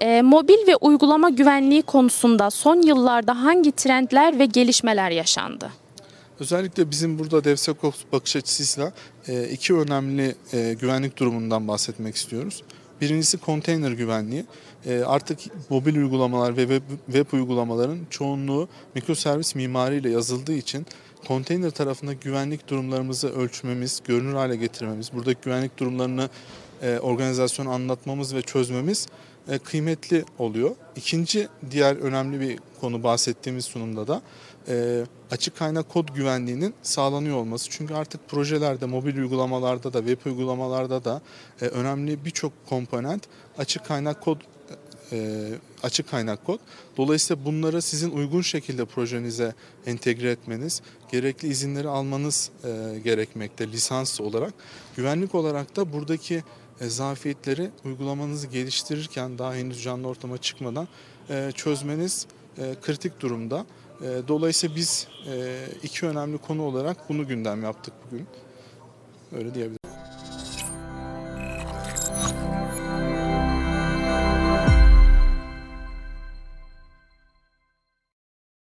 E, mobil ve uygulama güvenliği konusunda son yıllarda hangi trendler ve gelişmeler yaşandı? Özellikle bizim burada DevSecOps bakış açısıyla e, iki önemli e, güvenlik durumundan bahsetmek istiyoruz. Birincisi konteyner güvenliği. E, Artık mobil uygulamalar ve web, web uygulamaların çoğunluğu mikroservis mimariyle yazıldığı için konteyner tarafında güvenlik durumlarımızı ölçmemiz, görünür hale getirmemiz, buradaki güvenlik durumlarını e, organizasyona anlatmamız ve çözmemiz e, kıymetli oluyor. İkinci diğer önemli bir konu bahsettiğimiz sunumda da e, açık kaynak kod güvenliğinin sağlanıyor olması. Çünkü artık projelerde, mobil uygulamalarda da, web uygulamalarda da önemli birçok komponent açık kaynak kod e, açık kaynak kod. Dolayısıyla bunları sizin uygun şekilde projenize entegre etmeniz, gerekli izinleri almanız e, gerekmekte lisans olarak. Güvenlik olarak da buradaki e, zafiyetleri uygulamanızı geliştirirken daha henüz canlı ortama çıkmadan e, çözmeniz e, kritik durumda. E, Dolayısıyla biz e, iki önemli konu olarak bunu gündem yaptık bugün. Öyle diyebilirim.